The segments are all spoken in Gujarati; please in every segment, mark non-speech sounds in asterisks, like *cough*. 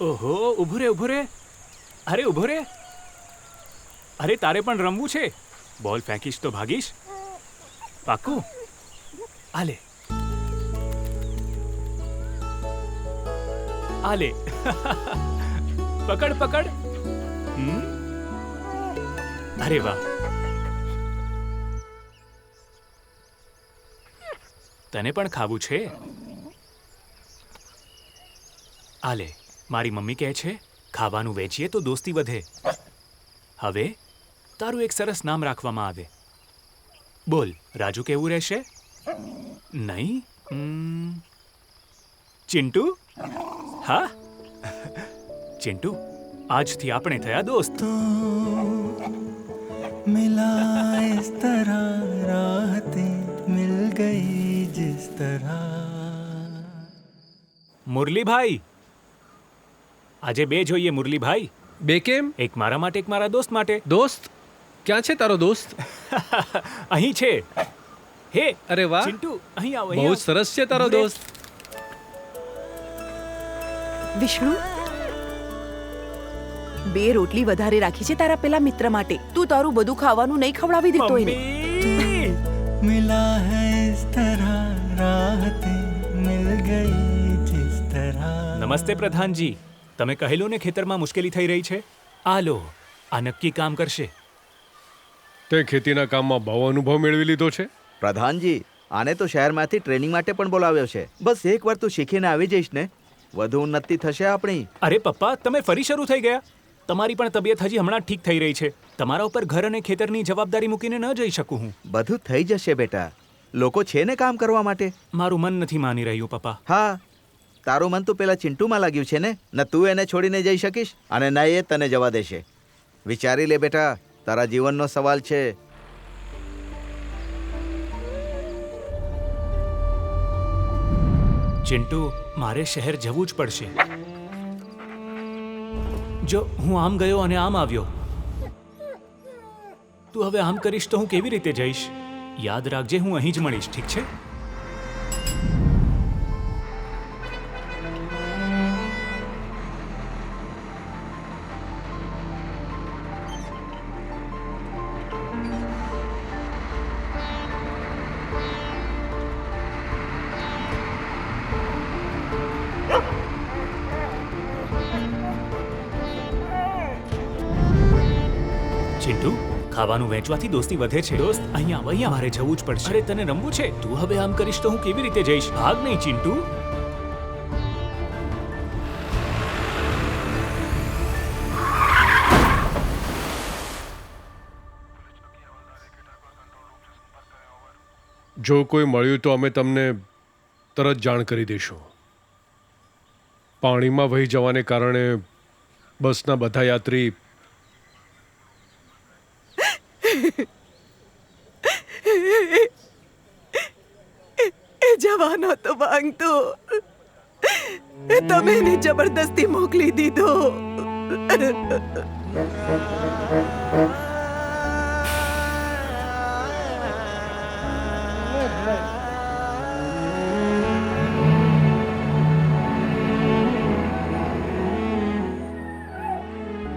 ઓહો, ઊભો રે ઊભો રે. અરે, ઊભો રે. અરે, તારે પણ રમવું છે? બોલ, ફેંકીશ તો ભાગીશ. પાક્કું? આલે આલે *laughs* પકડ પકડ? અરે વાહ. તને પણ ખાવું છે? આલે મારી મમ્મી કહે છે ખાવાનું વેચીએ તો દોસ્તી વધે હવે તારું એક સરસ નામ રાખવામાં આવે બોલ રાજુ કેવું રહેશે નહીં ઉમ, ચિંટુ હા ચિંટુ આજથી આપણે થયા દોસ્ત मिला इस तरह राहतें मिल गई जिस तरह મુરલીભાઈ આજે બે જોઈએ મુરલીભાઈ. બે કેમ? એક મારા માટે એક મારા દોસ્ત માટે. દોસ્ત? ક્યાં છે તારો દોસ્ત? *laughs* અહીં છે. હે અરે વાહ. ચિંટુ અહીં આવો બહુ સરસ છે તારો દોસ્ત. વિષ્ણુ? બે રોટલી વધારે રાખી છે તારા પેલા મિત્ર માટે. તું તારું બધું ખાવાનું નહીં ખવડાવી દેતો એને. મિલા હે ઇસ તરહ રાહતે મિલ ગઈ જિસ તરહ નમસ્તે પ્રધાનજી. તમે કહેલું ને ખેતરમાં મુશ્કેલી થઈ રહી છે? આ લો આ નક્કી કામ કરશે. તે ખેતીના કામમાં બહુ અનુભવ મેળવી લીધો છે? પ્રધાનજી આને તો શહેરમાંથી ટ્રેનિંગ માટે પણ બોલાવ્યો છે. બસ એક વાર તું શીખીને આવી જઈશ ને. વધુ ઉન્નતિ થશે આપણી. અરે પપ્પા તમે ફરી શરૂ થઈ ગયા? તમારી પણ તબિયત હજી હમણાં ઠીક થઈ રહી છે. તમારા ઉપર ઘર અને ખેતરની જવાબદારી મૂકીને ન જઈ શકું હું. બધું થઈ જશે બેટા. લોકો છે ને કામ કરવા માટે? મારું મન નથી માની રહ્યું પપ્પા. હા તારું મન તો પેલા ચિંટુમાં લાગ્યું છે ને? ન તું એને છોડીને જઈ શકીશ? અને ન એ તને જવા દેશે. વિચારી લે બેટા, તારા જીવનનો સવાલ છે. ચિંટુ, મારે શહેર જવું જ પડશે. જો હું આમ ગયો અને આમ આવ્યો, તું હવે આમ કરીશ તો હું કેવી રીતે જઈશ? યાદ રાખજે હું અહીં જ મળીશ, ઠીક છે? ચિંટુ ખાવાનું વેચવાથી દોસ્તી વધે છે. દોસ્ત અહીંયા અહીંયા મારે જવું જ પડશે. અરે તને રમવું છે? તું હવે આમ કરીશ તો હું કેવી રીતે જઈશ? ભાગ નહીં ચિન્ટુ. જો કોઈ મળ્યું તો અમે તમને તરત જાણ કરી દઈશું. પાણીમાં વહી જવાને કારણે બસના બધા યાત્રી જવાનો તો માંગતો તમે એને જબરદસ્તી મોકલી દીધો.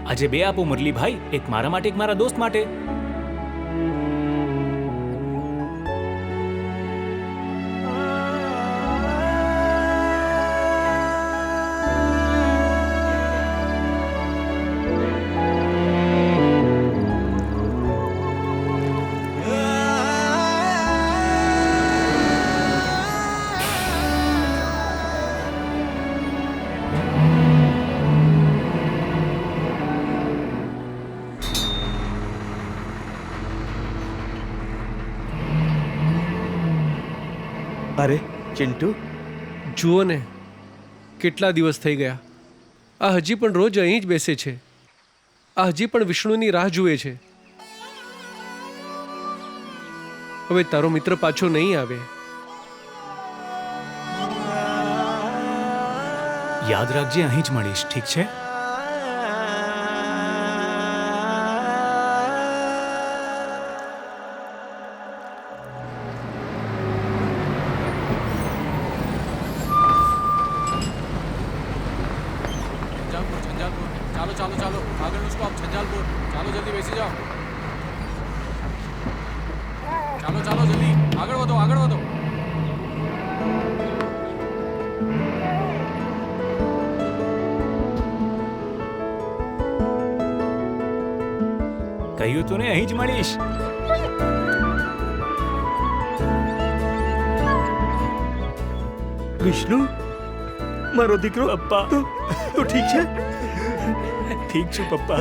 આજે બે આપો મુરલીભાઈ, એક મારા માટે, એક મારા દોસ્ત માટે. અરે ચિંટુ? જુઓ ને કેટલા દિવસ થઈ ગયા. આ હજી પણ રોજ અહીં જ બેસે છે. આ હજી પણ વિષ્ણુની રાહ જુએ છે. હવે તારો મિત્ર પાછો નહીં આવે. યાદ રાખજે અહીં જ મળીશ ઠીક છે? જલ્દી બેસી જાઓ. ચાલો ચાલો જલ્દી. આગળ વધો આગળ વધો. કહ્યું તું ને અહીં જ મળીશ. વિષ્ણુ મારો દીકરો અપ્પા. તું તું ઠીક છે? ઠીક છું પપ્પા?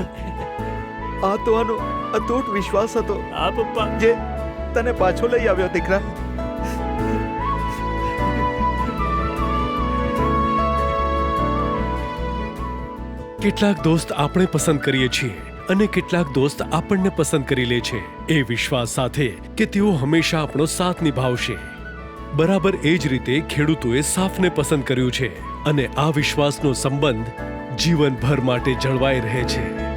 આ તો આનો અતૂટ વિશ્વાસ હતો. આ પપ્પા. જે તને પાછો લઈ આવ્યો દીકરા. કેટલાક દોસ્ત આપણે પસંદ કરીએ છીએ અને કેટલાક દોસ્ત આપણને પસંદ કરી લે છે. એ વિશ્વાસ સાથે કે તેઓ હંમેશા આપણો સાથ નિભાવશે. બરાબર એ જ રીતે ખેડૂતોએ સાફને પસંદ કર્યું છે. અને આ વિશ્વાસનો સંબંધ જીવનભર માટે જળવાઈ રહે છે.